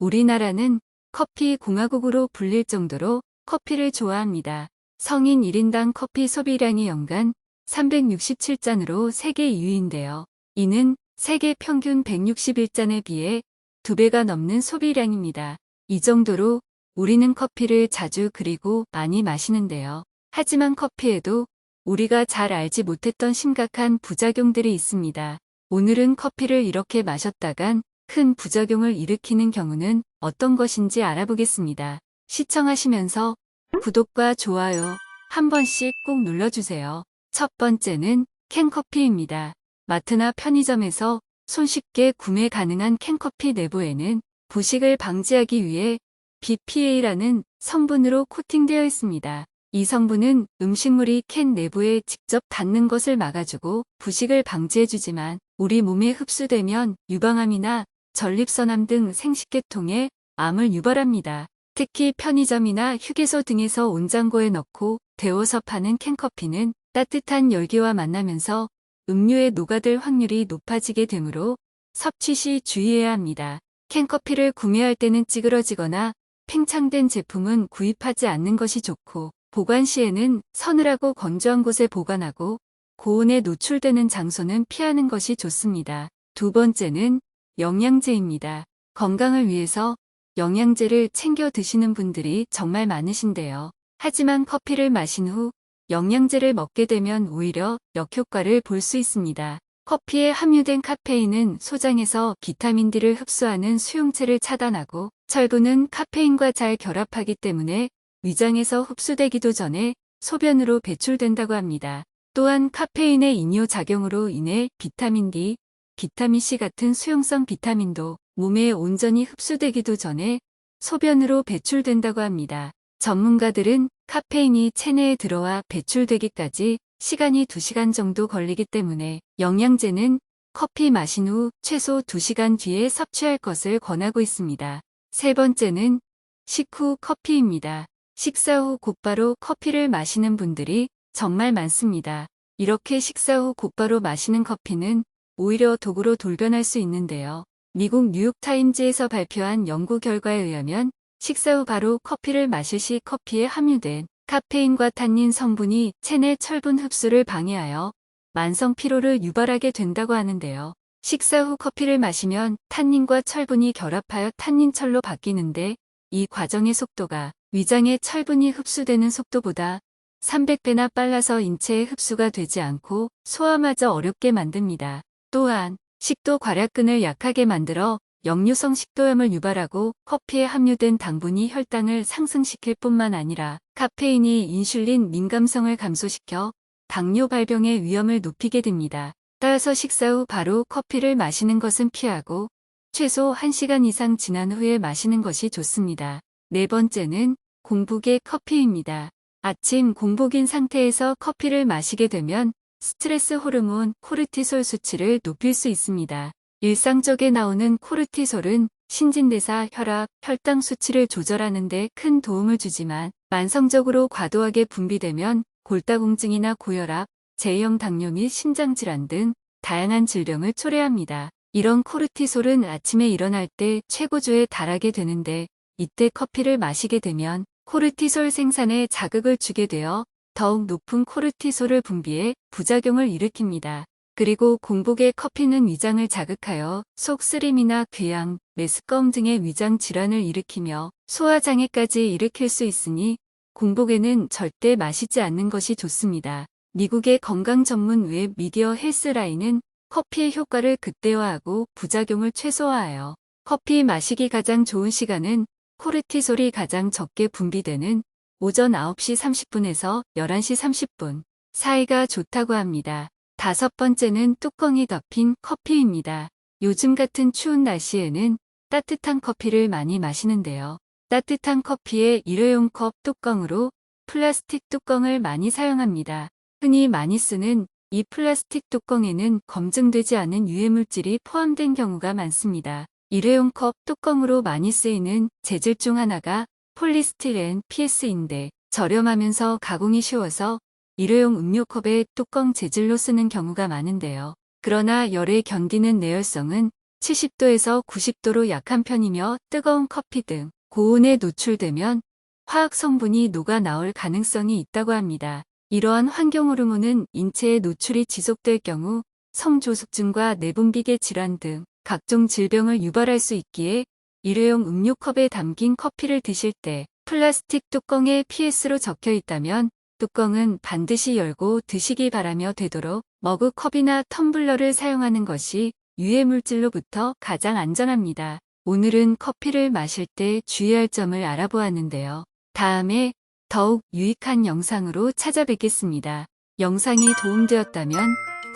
우리나라는 커피 공화국으로 불릴 정도로 커피를 좋아합니다. 성인 1인당 커피 소비량이 연간 367잔으로 세계 2위인데요. 이는 세계 평균 161잔에 비해 2배가 넘는 소비량입니다. 이 정도로 우리는 커피를 자주 그리고 많이 마시는데요. 하지만 커피에도 우리가 잘 알지 못했던 심각한 부작용들이 있습니다. 오늘은 커피를 이렇게 마셨다간 큰 부작용을 일으키는 경우는 어떤 것인지 알아보겠습니다. 시청하시면서 구독과 좋아요 한 번씩 꼭 눌러주세요. 첫 번째는 캔커피입니다. 마트나 편의점에서 손쉽게 구매 가능한 캔커피 내부에는 부식을 방지하기 위해 BPA라는 성분으로 코팅되어 있습니다. 이 성분은 음식물이 캔 내부에 직접 닿는 것을 막아주고 부식을 방지해주지만 우리 몸에 흡수되면 유방암이나 전립선암 등 생식계통에 암을 유발합니다. 특히 편의점이나 휴게소 등에서 온장고에 넣고 데워서 파는 캔커피는 따뜻한 열기와 만나면서 음료에 녹아들 확률이 높아지게 되므로 섭취 시 주의해야 합니다. 캔커피를 구매할 때는 찌그러지거나 팽창된 제품은 구입하지 않는 것이 좋고 보관 시에는 서늘하고 건조한 곳에 보관하고 고온에 노출되는 장소는 피하는 것이 좋습니다. 두 번째는 영양제입니다. 건강을 위해서 영양제를 챙겨 드시는 분들이 정말 많으신데요. 하지만 커피를 마신 후 영양제를 먹게 되면 오히려 역효과를 볼 수 있습니다. 커피에 함유된 카페인은 소장에서 비타민 D를 흡수하는 수용체를 차단하고 철분은 카페인과 잘 결합하기 때문에 위장에서 흡수되기도 전에 소변으로 배출된다고 합니다. 또한 카페인의 이뇨 작용으로 인해 비타민 D, 비타민 C 같은 수용성 비타민도 몸에 온전히 흡수되기도 전에 소변으로 배출된다고 합니다. 전문가들은 카페인이 체내에 들어와 배출되기까지 시간이 2시간 정도 걸리기 때문에 영양제는 커피 마신 후 최소 2시간 뒤에 섭취할 것을 권하고 있습니다. 세 번째는 식후 커피입니다. 식사 후 곧바로 커피를 마시는 분들이 정말 많습니다. 이렇게 식사 후 곧바로 마시는 커피는 오히려 독으로 돌변할 수 있는데요. 미국 뉴욕타임즈에서 발표한 연구 결과에 의하면 식사 후 바로 커피를 마실 시 커피에 함유된 카페인과 탄닌 성분이 체내 철분 흡수를 방해하여 만성 피로를 유발하게 된다고 하는데요. 식사 후 커피를 마시면 탄닌과 철분이 결합하여 탄닌철로 바뀌는데 이 과정의 속도가 위장에 철분이 흡수되는 속도보다 300배나 빨라서 인체에 흡수가 되지 않고 소화마저 어렵게 만듭니다. 또한 식도 괄약근을 약하게 만들어 역류성 식도염을 유발하고 커피에 함유된 당분이 혈당을 상승시킬 뿐만 아니라 카페인이 인슐린 민감성을 감소시켜 당뇨 발병의 위험을 높이게 됩니다. 따라서 식사 후 바로 커피를 마시는 것은 피하고 최소 1시간 이상 지난 후에 마시는 것이 좋습니다. 네 번째는 공복의 커피입니다. 아침 공복인 상태에서 커피를 마시게 되면 스트레스 호르몬 코르티솔 수치를 높일 수 있습니다. 일상적에 나오는 코르티솔은 신진대사, 혈압, 혈당 수치를 조절하는 데 큰 도움을 주지만 만성적으로 과도하게 분비되면 골다공증이나 고혈압, 제형 당뇨 및 심장질환 등 다양한 질병을 초래합니다. 이런 코르티솔은 아침에 일어날 때 최고조에 달하게 되는데 이때 커피를 마시게 되면 코르티솔 생산에 자극을 주게 되어 더욱 높은 코르티솔을 분비해 부작용을 일으킵니다. 그리고 공복에 커피는 위장을 자극하여 속쓰림이나 궤양, 메스꺼움 등의 위장 질환을 일으키며 소화장애까지 일으킬 수 있으니 공복에는 절대 마시지 않는 것이 좋습니다. 미국의 건강 전문 웹 미디어 헬스라인은 커피의 효과를 극대화하고 부작용을 최소화하여 커피 마시기 가장 좋은 시간은 코르티솔이 가장 적게 분비되는 오전 9시 30분에서 11시 30분 사이가 좋다고 합니다. 다섯 번째는 뚜껑이 덮인 커피입니다. 요즘 같은 추운 날씨에는 따뜻한 커피를 많이 마시는데요. 따뜻한 커피에 일회용 컵 뚜껑으로 플라스틱 뚜껑을 많이 사용합니다. 흔히 많이 쓰는 이 플라스틱 뚜껑에는 검증되지 않은 유해물질이 포함된 경우가 많습니다. 일회용 컵 뚜껑으로 많이 쓰이는 재질 중 하나가 폴리스티렌 PS인데 저렴하면서 가공이 쉬워서 일회용 음료컵에 뚜껑 재질로 쓰는 경우가 많은데요. 그러나 열에 견디는 내열성은 70도에서 90도로 약한 편이며 뜨거운 커피 등 고온에 노출되면 화학 성분이 녹아 나올 가능성이 있다고 합니다. 이러한 환경 호르몬은 인체에 노출이 지속될 경우 성조숙증과 내분비계 질환 등 각종 질병을 유발할 수 있기에 일회용 음료컵에 담긴 커피를 드실 때 플라스틱 뚜껑에 PS로 적혀 있다면 뚜껑은 반드시 열고 드시기 바라며 되도록 머그컵이나 텀블러를 사용하는 것이 유해물질로부터 가장 안전합니다. 오늘은 커피를 마실 때 주의할 점을 알아보았는데요. 다음에 더욱 유익한 영상으로 찾아뵙겠습니다. 영상이 도움되었다면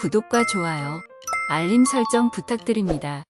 구독과 좋아요, 알림 설정 부탁드립니다.